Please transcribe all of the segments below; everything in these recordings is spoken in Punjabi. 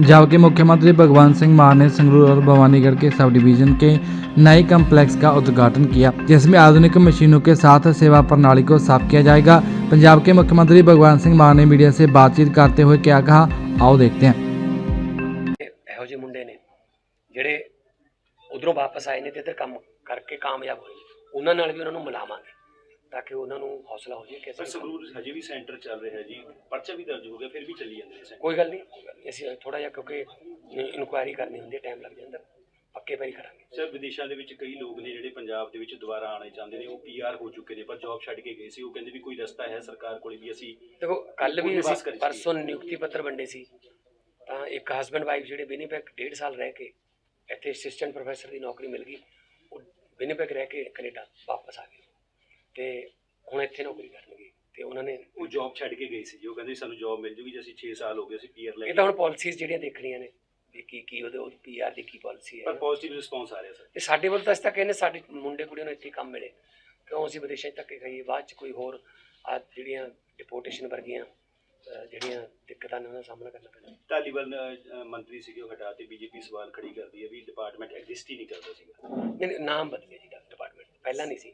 जबकि मुख्यमंत्री भगवंत सिंह मान ने संगरूर और भवानीगढ़ के सब डिवीजन के नए कम्प्लेक्स का उद्घाटन किया जिसमें आधुनिक मशीनों के साथ सेवा प्रणाली को साफ किया जाएगा पंजाब के मुख्यमंत्री भगवंत सिंह मान ने मीडिया से बातचीत करते हुए क्या कहा आओ देखते हैं ਇਹੋ ਜਿਹੇ ਮੁੰਡੇ ਨੇ ਜਿਹੜੇ ਉਧਰੋਂ ਵਾਪਸ ਆਏ ਨੇ ਤੇ ਇੱਧਰ ਕੰਮ ਕਰਕੇ ਕਾਮਯਾਬ ਹੋਏ ਨੇ ਉਹਨਾਂ ਨਾਲ ਵੀ ਉਹਨਾਂ ਨੂੰ ਮਿਲਾਵਾਂਗੇ ਤਾਂ ਕਿ ਉਹਨਾਂ ਨੂੰ ਹੌਸਲਾ ਹੋ ਜਾਏ ਕਿ ਪਰ ਅਸੀਂ ਸੰਗਰੂਰ ਹਜੇ ਵੀ ਸੈਂਟਰ ਚੱਲ ਰਿਹਾ ਜੀ ਪਰਚਾ ਵੀ ਦਰਜ ਹੋ ਗਿਆ ਫਿਰ ਵੀ ਚੱਲੀ ਜਾਂਦੇ ਨੇ ਸੈਂਟਰ। ਕੋਈ ਗੱਲ ਨਹੀਂ ਕੋਈ ਗੱਲ ਨਹੀਂ। ਅਸੀਂ ਥੋੜਾ ਜਿਹਾ ਕਿਉਂਕਿ ਇਨਕੁਆਇਰੀ ਕਰਨੀ ਹੁੰਦੀ ਹੈ ਟਾਈਮ ਲੱਗ ਜਾਂਦਾ। ਪੱਕੇ ਪੈਰੀ ਕਰਾਂਗੇ। ਸਰ ਵਿਦੇਸ਼ਾਂ ਦੇ ਵਿੱਚ ਕਈ ਲੋਕ ਨੇ ਜਿਹੜੇ ਪੰਜਾਬ ਦੇ ਵਿੱਚ ਦੁਬਾਰਾ ਆਉਣਾ ਚਾਹੁੰਦੇ ਨੇ ਉਹ ਪੀਆਰ ਹੋ ਚੁੱਕੇ ਨੇ ਪਰ ਜੌਬ ਛੱਡ ਕੇ ਗਏ ਸੀ। ਉਹ ਕਹਿੰਦੇ ਵੀ ਕੋਈ ਰਸਤਾ ਹੈ ਸਰਕਾਰ ਕੋਲ ਵੀ ਅਸੀਂ ਦੇਖੋ ਕੱਲ ਵੀ ਨਿਵਾਸ ਅਸੀਂ ਕਰੀ ਪਰਸੋਂ ਨਿਯੁਕਤੀ ਪੱਤਰ ਵੰਡੇ ਸੀ। ਤਾਂ ਇੱਕ ਹਸਬੰਡ ਵਾਈਫ ਜਿਹੜੇ ਵਿਨੀਪੈਗ ਡੇਢ ਸਾਲ ਰਹਿ ਕੇ ਇੱਥੇ ਅਸਿਸਟੈਂਟ ਪ੍ਰੋਫੈਸਰ ਦੀ ਨੌਕਰੀ ਮਿਲ ਗਈ। ਉਹ ਵਿਨੀਪੈਗ ਰਹਿ ਕੇ ਕੈਨੇਡਾ ਵਾਪਸ ਆ ਗਏ। ਤੇ ਹੁਣ ਇੱਥੇ ਨੌਕਰੀ ਕਰਨਗੇ ਤੇ ਉਹਨਾਂ ਨੇ ਉਹ ਜੌਬ ਛੱਡ ਕੇ ਗਏ ਸੀ ਜੀ। ਉਹ ਕਹਿੰਦੇ ਸਾਨੂੰ ਜੌਬ ਮਿਲ ਜੂਗੀ ਜੇ ਅਸੀਂ 6 ਸਾਲ ਹੋ ਗਏ ਅਸੀਂ ਪੀਆਰ ਲੈ ਇਹ ਕੇ ਤਾਂ ਹੁਣ ਪਾਲਿਸੀਜ਼ ਜਿਹੜੀਆਂ ਦੇਖਣੀਆਂ ਨੇ ਵੀ ਕੀ ਕੀ ਉਹਦੇ ਉਹ ਪੀਆਰ ਦੀ ਕੀ ਪਾਲਿਸੀ ਪਰ ਹੈ ਪੋਜ਼ਿਟਿਵ ਰਿਸਪੌਂਸ ਆ ਰਿਹਾ ਸਰ। ਤੇ ਸਾਡੇ ਵੱਲ ਤਾਂ ਅਸੀਂ ਤਾਂ ਕਹਿੰਦੇ ਸਾਡੇ ਮੁੰਡੇ ਕੁੜੀਆਂ ਨੂੰ ਇੱਥੇ ਹੀ ਕੰਮ ਮਿਲੇ। ਕਿਉਂ ਅਸੀਂ ਵਿਦੇਸ਼ਾਂ 'ਚ ਧੱਕੇ ਖਾਈਏ? ਬਾਅਦ 'ਚ ਕੋਈ ਹੋਰ ਆ ਜਿਹੜੀਆਂ ਡਿਪੋਰਟੇਸ਼ਨ ਵਰਗੀਆਂ ਅਹ ਜਿਹੜੀਆਂ ਦਿੱਕਤਾਂ ਨੇ ਉਹਨਾਂ ਦਾ ਸਾਹਮਣਾ ਕਰਨਾ ਪੈਂਦਾ ਧਾਲੀਵਾਲ ਅ, ਮੰਤਰੀ ਸੀਗੇ ਉਹ ਹਟਾ ਤੇ ਬੀਜੇਪੀ ਸਵਾਲ ਖੜੀ ਕਰਦੀ ਹੈ ਵੀ ਡਿਪਾਰਟਮੈਂਟ ਐਗਜ਼ਿਸਟ ਹੀ ਨਹੀਂ ਕਰਦਾ ਸੀਗਾ। ਨਹੀਂ ਨਹੀਂ, ਨਾਮ ਬਦਲਿਆ ਜੀ ਡਿਪਾਰਟਮੈਂਟ ਪਹਿਲਾਂ ਨਹੀਂ ਸੀ।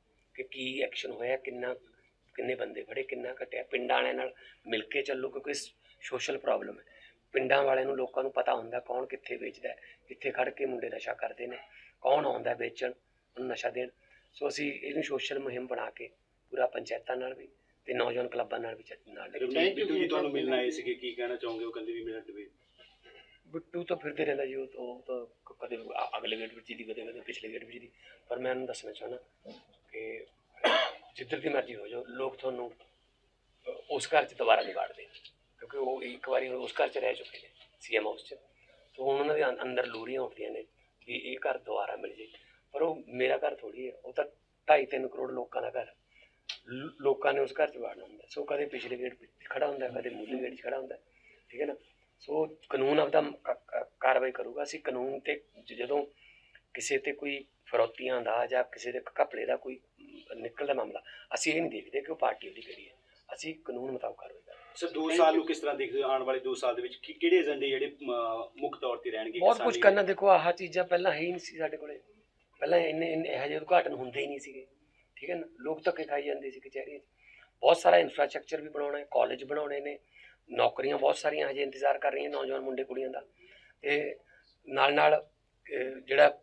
ਕਿ ਕੀ ਐਕਸ਼ਨ ਹੋਇਆ ਕਿੰਨਾ ਕਿੰਨੇ ਬੰਦੇ ਫੜੇ ਕਿੰਨਾ ਘਟਿਆ? ਪਿੰਡਾਂ ਵਾਲਿਆਂ ਨਾਲ ਮਿਲ ਕੇ ਚੱਲੋ ਕਿਉਂਕਿ ਸੋਸ਼ਲ ਪ੍ਰੋਬਲਮ ਹੈ। ਪਿੰਡਾਂ ਵਾਲਿਆਂ ਨੂੰ ਲੋਕਾਂ ਨੂੰ ਪਤਾ ਹੁੰਦਾ ਕੌਣ ਕਿੱਥੇ ਵੇਚਦਾ ਕਿੱਥੇ ਖੜ ਕੇ ਮੁੰਡੇ ਨਸ਼ਾ ਕਰਦੇ ਨੇ ਕੌਣ ਆਉਂਦਾ ਵੇਚਣ ਉਹਨੂੰ ਨਸ਼ਾ ਦੇਣ। ਸੋ ਅਸੀਂ ਇਹਨੂੰ ਸੋਸ਼ਲ ਮੁਹਿੰਮ ਬਣਾ ਕੇ ਪੂਰਾ ਪੰਚਾਇਤਾਂ ਨਾਲ ਵੀ ਤੇ ਨੌਜਵਾਨ ਕਲੱਬਾਂ ਨਾਲ ਵੀ ਚੱਲ- ਨਾਲ ਬਿੱਟੂ ਜੀ ਤੁਹਾਨੂੰ ਮਿਲਣ ਆਏ ਸੀਗੇ ਕੀ ਕਹਿਣਾ ਚਾਹੋਗੇ? ਉਹ ਕਹਿੰਦੇ ਵੀ ਮੇਰਾ ਡਿਬੇਟ ਬਿੱਟੂ ਤਾਂ ਫਿਰਦੇ ਰਹਿੰਦਾ ਜੀ ਉਹ ਤਾਂ ਕਦੇ ਅਗਲੇ ਗੇਟ ਵਿੱਚ ਦੀ ਕਦੇ ਕਦੇ ਪਿਛਲੇ ਗੇਟ ਵਿੱਚ ਦੀ। ਪਰ ਮੈਂ ਉਹਨੂੰ ਦੱਸਣਾ ਚਾਹੁੰਦਾ ਕਿ ਜਿੱਧਰ ਦੀ ਮਰਜ਼ੀ ਹੋ ਜਾਓ, ਲੋਕ ਤੁਹਾਨੂੰ ਉਸ ਘਰ 'ਚ ਦੁਬਾਰਾ ਨਹੀਂ ਵਾੜਦੇ। ਕਿਉਂਕਿ ਉਹ ਇੱਕ ਵਾਰੀ ਉਸ ਘਰ 'ਚ ਰਹਿ ਚੁੱਕੇ ਨੇ ਸੀਐਮ ਹਾਊਸ 'ਚ। ਤਾਂ ਹੁਣ ਉਹਨਾਂ ਦੇ ਅੰ- ਅੰਦਰ ਲੂਰੀਆਂ ਉੱਠਦੀਆਂ ਨੇ ਵੀ ਇਹ ਘਰ ਦੁਬਾਰਾ ਮਿਲ ਜੇ। ਪਰ ਉਹ ਮੇਰਾ ਘਰ ਥੋੜੀ ਹੈ, ਉਹ ਤਾਂ 2.5 3 ਕਰੋੜ ਲੋਕਾਂ ਦਾ ਘਰ ਲੋਕਾਂ ਨੇ ਉਸ ਘਰ 'ਚ ਵਾੜਨਾ ਹੁੰਦਾ ਸੋ ਕਦੇ ਪਿਛਲੇ ਗੇਟ 'ਤੇ ਖੜਾ ਹੁੰਦਾ ਕਦੇ ਮੂਲੇ ਗੇਟ 'ਚ ਖੜਾ ਹੁੰਦਾ ਠੀਕ ਹੈ ਨਾ? ਸੋ ਕਾਨੂੰਨ ਆਪਦਾ ਕ- ਕ- ਕਾਰਵਾਈ ਕਰੂਗਾ। ਅਸੀਂ ਕਾਨੂੰਨ ਤੇ ਜ- ਜਦੋਂ ਕਿਸੇ ਤੇ ਕੋਈ ਫਰੋਤੀਆਂ ਦਾ ਜਾਂ ਕਿਸੇ ਦੇ ਘਪਲੇ ਦਾ ਕੋਈ ਨਿਕਲਦਾ ਮਾਮਲਾ। ਅਸੀਂ ਇਹ ਨਹੀਂ ਦੇਖਦੇ ਕਿ ਉਹ ਪਾਰਟੀ ਉਹਦੀ ਕਿਹੜੀ ਹੈ। ਅਸੀਂ ਕਾਨੂੰਨ ਮੁਤਾਬਕ ਕਾਰਵਾਈ ਕਰਦੇ। ਸਰ 2 ਸਾਲ ਨੂੰ ਕਿਸ ਤਰ੍ਹਾਂ ਦੇਖਦੇ ਹੋ? ਆਉਣ ਵਾਲੇ 2 ਸਾਲ ਦੇ ਵਿੱਚ ਕੀ- ਕਿਹੜੇ ਏਜੰਡੇ ਜਿਹੜੇ ਮੁੱਖ ਤੌਰ ਤੇ ਰਹਿਣਗੇ ਬਹੁਤ ਕੁਝ ਕਰਨਾ। ਦੇਖੋ ਆਹ ਚੀਜ਼ਾਂ ਪਹਿਲਾਂ ਹੈ ਹੀ ਨਹੀਂ ਸੀ ਸਾਡੇ ਕੋਲੇ। ਪਹਿਲਾਂ ਇੰਨੇ ਇੰਨੇ ਇਹੋ ਜਿਹੇ ਉਦਘਾਟਨ ਹੁੰਦੇ ਹੀ ਨਹੀਂ ਸੀਗੇ। ਠੀਕ ਹੈ ਨਾ? ਲੋਕ ਧੱਕੇ ਖਾਈ ਜਾਂਦੇ ਸੀ ਕਚਹਿਰੀਆਂ 'ਚ। ਬਹੁਤ ਸਾਰਾ ਇਨਫਰਾਸਟ੍ਰਕਚਰ ਵੀ ਬਣਾਉਣਾ ਹੈ ਕਾਲਜ ਬਣਾਉਣੇ ਨੇ। ਨੌਕਰੀਆਂ ਬਹੁਤ ਸਾਰੀਆਂ ਹਜੇ ਇੰਤਜ਼ਾਰ ਕਰ ਰਹੀਆਂ ਨੌਜਵਾਨ ਮੁੰਡੇ ਕੁੜੀਆਂ ਦਾ। ਤੇ ਨਾਲ ਨਾਲ ਜਿਹੜਾ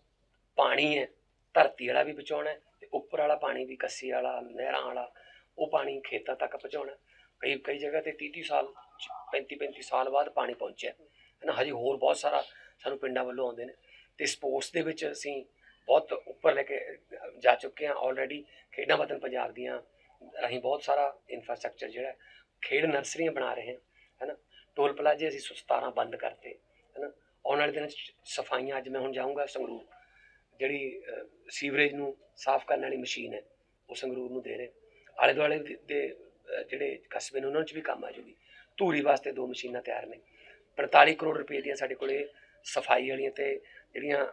ਪਾਣੀ ਹੈ ਧਰਤੀ ਵਾਲਾ ਵੀ ਬਚਾਉਣਾ ਹੈ। ਤੇ ਉੱਪਰ ਵਾਲਾ ਪਾਣੀ ਵੀ ਕੱਸੀ ਵਾਲਾ, ਨਹਿਰਾਂ ਵਾਲਾ, ਉਹ ਪਾਣੀ ਖੇਤਾਂ ਤੱਕ ਪਹੁੰਚਾਉਣਾ। ਕਈ ਕਈ ਜਗ੍ਹਾ ਤੇ 30 30 ਸਾਲ 35 35 ਸਾਲ ਬਾਅਦ ਪਾਣੀ ਪਹੁੰਚਿਆ। ਹੈ ਨਾ ਹਜੇ ਹੋਰ ਬਹੁਤ ਸਾਰਾ ਸਾਨੂੰ ਪਿੰਡਾਂ ਵੱਲੋਂ ਆਉਂਦੇ ਨੇ। ਤੇ ਸਪੋਰਟਸ ਦੇ ਵਿੱਚ ਅਸੀਂ ਬਹੁਤ ਉੱਪਰ ਲੈ ਕੇ ਜਾ ਚੁੱਕੇ ਹਾਂ ਆਲਰੇਡੀ ਖੇਡਾਂ ਵਤਨ ਪੰਜਾਬ ਦੀਆਂ ਰਾਹੀਂ ਬਹੁਤ ਸਾਰਾ ਇਨਫਰਾਸਟ੍ਰਕਚਰ ਜਿਹੜਾ, ਖੇਡ ਨਰਸਰੀਆਂ ਬਣਾ ਰਹੇ ਹਾਂ। ਹੈ ਨਾ ਟੋਲ ਪਲਾਜ਼ੇ ਅਸੀਂ 17 ਬੰਦ ਕਰਤੇ। ਹੈ ਨਾ ਆਉਣ ਵਾਲੇ ਦਿਨਾਂ 'ਚ ਸਫਾਈਆਂ ਅੱਜ ਮੈਂ ਹੁਣ ਜਾਊਂਗਾ ਸੰਗਰੂਰ। ਜਿਹੜੀ ਸੀਵਰੇਜ ਨੂੰ ਸਾਫ਼ ਕਰਨ ਵਾਲੀ ਮਸ਼ੀਨ ਹੈ ਉਹ ਸੰਗਰੂਰ ਨੂੰ ਦੇ ਰਹੇ। ਆਲੇ ਦੁਆਲੇ ਦੇ- ਦੇ ਜਿਹੜੇ ਕਸਬੇ ਨੇ ਉਹਨਾਂ 'ਚ ਵੀ ਕੰਮ ਆ ਜੂਗੀ। ਧੂਰੀ ਵਾਸਤੇ ਦੋ ਮਸ਼ੀਨਾਂ ਤਿਆਰ ਨੇ। 45 ਕਰੋੜ ਰੁਪਏ ਦੀਆਂ ਸਾਡੇ ਕੋਲੇ ਸਫ਼ਾਈ ਵਾਲੀਆਂ ਤੇ ਜਿਹੜੀਆਂ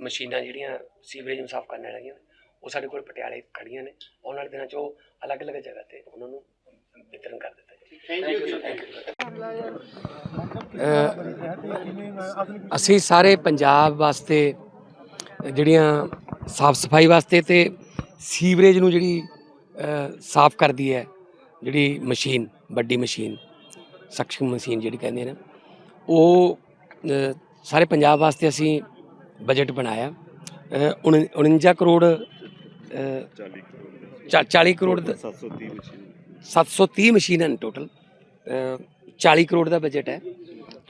ਮਸ਼ੀਨਾਂ ਜਿਹੜੀਆਂ ਸੀਵਰੇਜ ਨੂੰ ਸਾਫ਼ ਕਰਨ ਵਾਲੀਆਂ ਉਹ ਸਾਡੇ ਕੋਲ ਪਟਿਆਲੇ ਖੜੀਆਂ ਨੇ। ਆਉਣ ਵਾਲੇ ਦਿਨਾਂ 'ਚ ਉਹ ਅਲੱਗ-ਅਲੱਗ ਜਗ੍ਹਾ ਤੇ ਉਹਨਾਂ ਨੂੰ ਵਿਤਰਨ ਕਰ ਦਿੱਤਾ ਅਸੀਂ ਸਾਰੇ ਪੰਜਾਬ ਵਾਸਤੇ ਜਿਹੜੀਆਂ ਸਾਫ਼ ਸਫ਼ਾਈ ਵਾਸਤੇ ਤੇ ਸੀਵਰੇਜ ਨੂੰ ਜਿਹੜੀ ਸਾਫ਼ ਕਰਦੀ ਹੈ ਜਿਹੜੀ ਮਸ਼ੀਨ ਵੱਡੀ ਮਸ਼ੀਨ ਸਕਸ਼ਮ ਮਸ਼ੀਨ ਜਿਹੜੀ ਕਹਿੰਦੇ ਨੇ ਉਹ ਸਾਰੇ ਪੰਜਾਬ ਵਾਸਤੇ ਅਸੀਂ ਬਜਟ ਬਣਾਇਆ। ਅ, ਉਣ- 49 ਕਰੋੜ ਅ, ਚਾ- 40 ਕਰੋੜ ਦਾ 730 ਮਸ਼ੀਨ। 730 ਮਸ਼ੀਨਾਂ ਨੇ ਟੋਟਲ 40 ਕਰੋੜ ਦਾ ਬਜਟ ਹੈ।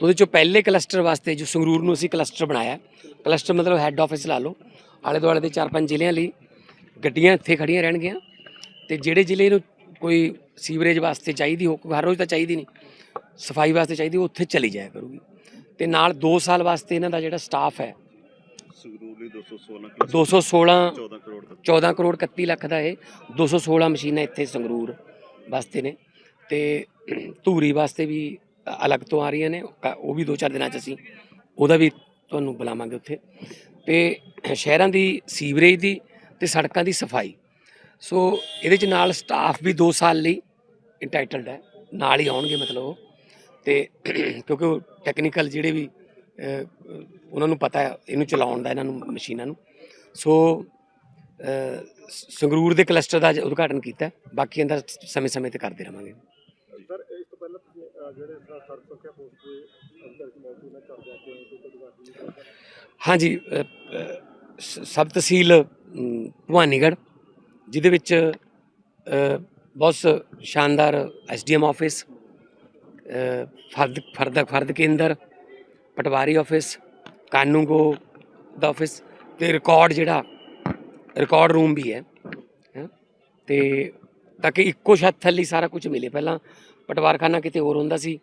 ਤੇ ਉਹਦੇ ਚੋਂ ਪਹਿਲੇ ਕਲਸਟਰ ਵਾਸਤੇ ਜੋ ਸੰਗਰੂਰ ਨੂੰ ਅਸੀਂ ਕਲਸਟਰ ਬਣਾਇਆ ਕਲਸਟਰ ਮਤਲਬ ਹੈੱਡ ਆਫਿਸ ਲਾ ਲਓ। ਆਲੇ ਦੁਆਲੇ ਦੇ ਚਾਰ ਪੰਜ ਜ਼ਿਲ੍ਹਿਆਂ ਲਈ ਗੱਡੀਆਂ ਇੱਥੇ ਖੜੀਆਂ ਰਹਿਣਗੀਆਂ। ਤੇ ਜਿਹੜੇ ਜ਼ਿਲ੍ਹੇ ਨੂੰ ਕੋਈ ਸੀਵਰੇਜ ਵਾਸਤੇ ਚਾਹੀਦੀ ਹੋ ਹਰ ਰੋਜ਼ ਤਾਂ ਚਾਹੀਦੀ ਨਹੀਂ ਸਫ਼ਾਈ ਵਾਸਤੇ ਚਾਹੀਦੀ ਉਹ ਉੱਥੇ ਚਲੀ ਜਾਇਆ ਕਰੂਗੀ। ਤੇ ਨਾਲ 2 ਸਾਲ ਵਾਸਤੇ ਇਹਨਾਂ ਦਾ ਜਿਹੜਾ ਸਟਾਫ ਹੈ ਸੰਗਰੂਰ ਲਈ 216 216 14 ਕਰੋੜ ਦਾ 14 ਕਰੋੜ 31 ਲੱਖ ਦਾ ਇਹ 216 ਮਸ਼ੀਨਾਂ ਇੱਥੇ ਸੰਗਰੂਰ ਵਾਸਤੇ ਨੇ। ਤੇ ਧੂਰੀ ਵਾਸਤੇ ਵੀ ਅਲੱਗ ਤੋਂ ਆ ਰਹੀਆਂ ਨੇ, ਕ- ਉਹ ਵੀ 2-4 ਦਿਨਾਂ ਚ ਅਸੀਂ ਉਹਦਾ ਵੀ ਤੁਹਾਨੂੰ ਬੁਲਾਵਾਂਗੇ ਉੱਥੇ। ਤੇ ਸ਼ਹਿਰਾਂ ਦੀ ਸੀਵਰੇਜ ਦੀ ਤੇ ਸੜਕਾਂ ਦੀ ਸਫ਼ਾਈ। ਸੋ ਇਹਦੇ ਚ ਨਾਲ ਸਟਾਫ ਵੀ 2 ਸਾਲ ਲਈ ਇੰਟਾਈਟਲਡ ਹੈ, ਨਾਲ ਹੀ ਆਉਣਗੇ ਮਤਲਬ ਉਹ। ਤੇ ਕਿਉਂਕਿ ਉਹ ਟੈਕਨੀਕਲ ਜਿਹੜੇ ਵੀ ਉਹਨਾਂ ਨੂੰ ਪਤਾ ਹੈ, ਇਹਨੂੰ ਚਲਾਉਣ ਦਾ, ਇਹਨਾਂ ਨੂੰ, ਮਸ਼ੀਨਾਂ ਨੂੰ। ਸੋ ਸੰਗਰੂਰ ਦੇ ਕਲਸਟਰ ਦਾ ਉਦਘਾਟਨ ਕੀਤਾ ਹੈ। ਬਾਕੀ ਇਹਦਾ ਸਮੇਂ-ਸਮੇਂ ਤੇ ਕਰਦੇ ਰਵਾਂਗੇ। ਹਾਂਜੀ ਸ- ਸਬ ਤਹਿਸੀਲ ਅਮ, ਭਵਾਨੀਗੜ੍ਹ ਜਿਹਦੇ ਵਿੱਚ ਅ, ਬਹੁਤ ਸ਼ਾਨਦਾਰ ਐਸਡੀਐਮ ਆਫਿਸ ਅ, ਫਰਦ ਫਰਦ ਫਰਦ ਕੇਂਦਰ ਪਟਵਾਰੀ ਆਫਿਸ ਕਾਨੂੰਗੋ ਦਾ ਆਫਿਸ ਤੇ ਰਿਕਾਰਡ ਜਿਹੜਾ ਰਿਕਾਰਡ ਰੂਮ ਵੀ ਹੈ ਹੈਂ। ਤੇ ਤਾਂ ਕਿ ਇੱਕੋ ਛੱਤ ਥੱਲੇ ਸਾਰਾ ਕੁਝ ਮਿਲੇ ਪਹਿਲਾਂ ਪਟਵਾਰਖਾਨਾ ਕਿਤੇ ਹੋਰ ਹੁੰਦਾ ਸੀ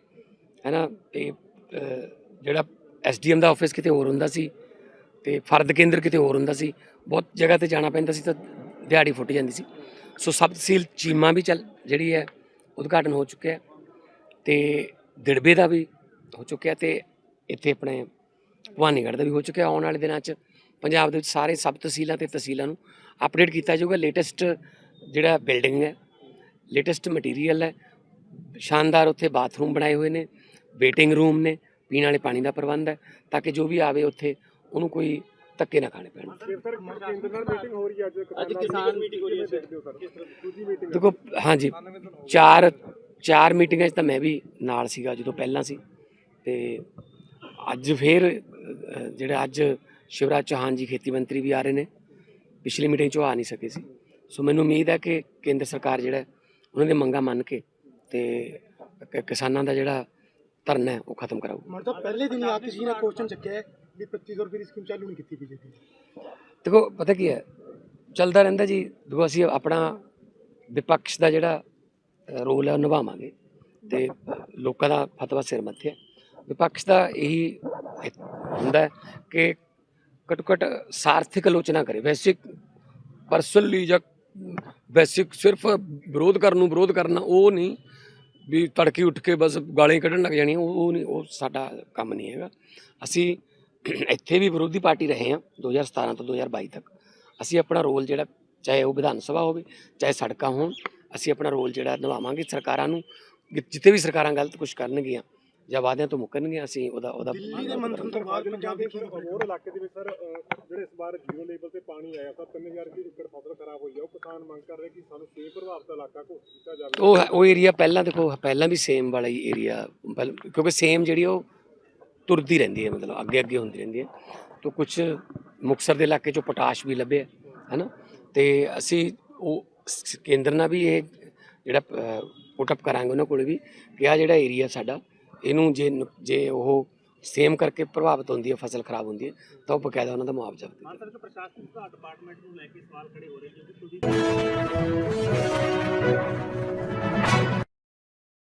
ਹੈਨਾ? ਤੇ ਅ, ਜਿਹੜਾ ਐਸਡੀਐਮ ਦਾ ਆਫਿਸ ਕਿਤੇ ਹੋਰ ਹੁੰਦਾ ਸੀ ਤੇ ਫਰਦ ਕੇਂਦਰ ਕਿਤੇ ਹੋਰ ਹੁੰਦਾ ਸੀ ਬਹੁਤ ਜਗ੍ਹਾ ਤੇ ਜਾਣਾ ਪੈਂਦਾ ਸੀ ਤਾਂ ਦਿਹਾੜੀ ਫੁੱਟ ਜਾਂਦੀ ਸੀ। ਸੋ ਸਬ ਤਹਿਸੀਲ ਚੀਮਾ ਵੀ ਚੱਲ ਜਿਹੜੀ ਹੈ ਉਦਘਾਟਨ ਹੋ ਚੁੱਕਿਆ ਹੈ ਤੇ ਦਿੜਬੇ ਦਾ ਵੀ ਹੋ ਚੁੱਕਿਆ ਤੇ ਇੱਥੇ ਆਪਣੇ ਭਵਾਨੀਗੜ੍ਹ ਦਾ ਵੀ ਹੋ ਚੁੱਕਿਆ ਆਉਣ ਵਾਲੇ ਦਿਨਾਂ 'ਚ। ਪੰਜਾਬ ਦੇ ਵਿੱਚ ਸਾਰੇ ਸਬ ਤਹਿਸੀਲਾਂ ਤੇ ਤਹਿਸੀਲਾਂ ਨੂੰ ਅਪਡੇਟ ਕੀਤਾ ਜਾਊਗਾ। ਲੇਟੈਸਟ ਜਿਹੜਾ ਬਿਲਡਿੰਗ ਹੈ ਲੇਟੈਸਟ ਮਟੀਰੀਅਲ ਹੈ ਸ਼ਾਨਦਾਰ ਉੱਥੇ ਬਾਥਰੂਮ ਬਣਾਏ ਹੋਏ ਨੇ ਵੇਟਿੰਗ ਰੂਮ ਨੇ ਪੀਣ ਵਾਲੇ ਪਾਣੀ ਦਾ ਪ੍ਰਬੰਧ ਹੈ ਤਾਂ ਕਿ ਜੋ ਵੀ ਆਵੇ ਉੱਥੇ ਉਹਨੂੰ ਕੋਈ ਧੱਕੇ ਨਾ ਖਾਣੇ ਪੈਣ। ਅੱਜ ਕਿਸਾਨ ਮੀਟਿੰਗ ਹੋ? ਰਹੀ ਹੈ ਸਰ। ਦੇਖੋ ਹਾਂਜੀ ਚਾਰ ਚਾਰ ਮੀਟਿੰਗਾਂ 'ਚ ਤਾਂ ਮੈਂ ਵੀ ਨਾਲ ਸੀਗਾ ਜਦੋਂ ਪਹਿਲਾਂ ਸੀ ਤੇ ਅੱਜ ਫੇਰ ਜਿਹੜਾ ਅੱਜ ਸ਼ਿਵਰਾਜ ਚੌਹਾਨ ਜੀ ਖੇਤੀ ਮੰਤਰੀ ਵੀ ਆ ਰਹੇ ਨੇ ਪਿਛਲੀ ਮੀਟਿੰਗ 'ਚ ਉਹ ਆ ਨਹੀਂ ਸਕੇ ਸੀ। ਸੋ ਮੈਨੂੰ ਉਮੀਦ ਹੈ ਕਿ ਕੇਂਦਰ ਸਰਕਾਰ ਜਿਹੜਾ ਉਹਨਾਂ ਦੀ ਮੰਗਾਂ ਮੰਨ ਕੇ ਤੇ ਕ- ਕਿਸਾਨਾਂ ਦਾ ਜਿਹੜਾ ਧਰਨਾ ਹੈ ਉਹ ਖਤਮ ਕਰਾਊ ਮਤਲਬ ਪਹਿਲੇ ਦਿਨ ਹੀ ਆ ਕਿਸੇ ਨੇ ਕੁਐਸਚਨ ਚੱਕਿਆ ਹੈ ਵੀ 2500 ਰੁਪਏ ਦੀ ਸਕੀਮ ਚਾਲੂ ਨਹੀਂ ਕੀਤੀ ਬੀਜੇਪੀ ਦੇਖੋ ਪਤਾ ਕੀ ਹੈ? ਚੱਲਦਾ ਰਹਿੰਦਾ ਜੀ। ਦੇਖੋ ਅਸੀਂ ਆਪਣਾ ਵਿਪਕਸ਼ ਦਾ ਜਿਹੜਾ ਅ, ਰੋਲ ਹੈ ਉਹ ਨਿਭਾਵਾਂਗੇ। ਤੇ ਲੋਕਾਂ ਦਾ ਫਤਵਾ ਸਿਰ ਮੱਥੇ ਹੈ। ਵਿਪਕਸ਼ ਦਾ ਇਹੀ ਹੁੰਦਾ ਹੈ ਕਿ ਘੱਟੋ ਘੱਟ ਸਾਰਥਿਕ ਆਲੋਚਨਾ ਕਰੇ। ਵੈਸੇ ਪਰਸਨਲੀ ਜਾਂ ਬੇਸਿਕ ਸਿਰਫ ਵਿਰੋਧ ਕਰਨ ਨੂੰ ਵਿਰੋਧ ਕਰਨਾ ਉਹ ਨਹੀਂ। ਵੀ ਤੜਕੇ ਉੱਠ ਕੇ ਬਸ ਗਾਲਾਂ ਹੀ ਕੱਢਣ ਲੱਗ ਜਾਣੀਆਂ ਉਹ ਉਹ ਨਹੀਂ ਉਹ ਸਾਡਾ ਕੰਮ ਨਹੀਂ ਹੈਗਾ। ਅਸੀਂ ਇੱਥੇ ਵੀ ਵਿਰੋਧੀ ਪਾਰਟੀ ਰਹੇ ਹਾਂ 2017 ਤੋਂ 2022 ਤੱਕ। ਅਸੀਂ ਆਪਣਾ ਰੋਲ ਜਿਹੜਾ, ਚਾਹੇ ਉਹ ਵਿਧਾਨ ਸਭਾ ਹੋਵੇ, ਚਾਹੇ ਸੜਕਾਂ ਹੋਣ, ਅਸੀਂ ਆਪਣਾ ਰੋਲ ਜਿਹੜਾ ਨਿਭਾਵਾਂਗੇ ਸਰਕਾਰਾਂ ਨੂੰ, ਜਿੱਥੇ ਵੀ ਸਰਕਾਰਾਂ ਗਲਤ ਕੁਝ ਕਰਨਗੀਆਂ। ਜਾਂ ਵਾਅਦਿਆਂ ਤੋਂ ਮੁੱਕਰਨਗੀਆਂ ਅਸੀਂ ਉਹਦਾ ਉਹਦਾ ਦਿੱਲੀ ਦੇ ਮੰਥਨ ਤੋਂ ਬਾਅਦ ਪੰਜਾਬ ਦੇ ਹੋਰ ਇਲਾਕੇ ਦੇ ਵਿੱਚ ਸਰ ਜਿਹੜੇ ਇਸ ਵਾਰ ਜੀਰੋ ਲੈਵਲ ਤੇ ਪਾਣੀ ਆਇਆ ਤਾਂ 3000 ਦੀ ਏਕੜ ਫਸਲ ਖਰਾਬ ਹੋਈ ਆ ਉਹ ਕਿਸਾਨ ਮੰਗ ਕਰ ਰਹੇ ਕਿ ਸਾਨੂੰ ਸੇਮ ਪ੍ਰਭਾਵਿਤ ਇਲਾਕਾ ਘੋਸ਼ਿਤ ਕੀਤਾ ਜਾਵੇ। ਉਹ ਉਹ ਏਰੀਆ ਪਹਿਲਾਂ ਦੇਖੋ ਪਹਿਲਾਂ ਵੀ ਸੇਮ ਵਾਲਾ ਹੀ ਏਰੀਆ ਕਿਉਂਕਿ ਸੇਮ ਜਿਹੜੀ ਉਹ ਤੁਰਦੀ ਰਹਿੰਦੀ ਹੈ ਮਤਲਬ ਅੱਗੇ ਅੱਗੇ ਹੁੰਦੀ ਰਹਿੰਦੀ ਹੈ। ਤਾਂ ਕੁਝ ਮੁਕਸਰ ਦੇ ਇਲਾਕੇ ਚੋਂ ਪੋਟਾਸ਼ ਵੀ ਲੱਭਿਆ ਹੈਨਾ? ਤੇ ਅਸੀਂ ਉਹ ਕੇਂਦਰ ਨਾਲ ਵੀ ਇਹ ਜਿਹੜਾ ਪੁੱਟ ਅਪ ਕਰਾਂਗੇ ਉਹਨਾਂ ਕੋਲ ਵੀ ਕਿ ਆ ਜਿਹੜਾ ਏਰੀਆ ਸਾਡਾ ਇਹਨੂੰ ਜੇ ਨੁ- ਜੇ ਉਹ ਸੇਮ ਕਰਕੇ ਪ੍ਰਭਾਵਿਤ ਹੁੰਦੀ ਹੈ, ਫਸਲ ਖਰਾਬ ਹੁੰਦੀ ਹੈ, ਤਾਂ ਉਹ ਬਕਾਇਦਾ ਉਹਨਾਂ ਦਾ ਮੁਆਵਜ਼ਾ ਵੀ ਦਿੱਤਾ ਸਰ ਪ੍ਰਸ਼ਾਸਨ ਵਿਭਾਗ ਡਿਪਾਰਟਮੈਂਟ ਨੂੰ ਲੈ ਕੇ ਸਵਾਲ ਖੜੇ ਹੋ ਰਹੇ ਨੇ ਕਿ ਤੁਸੀਂ।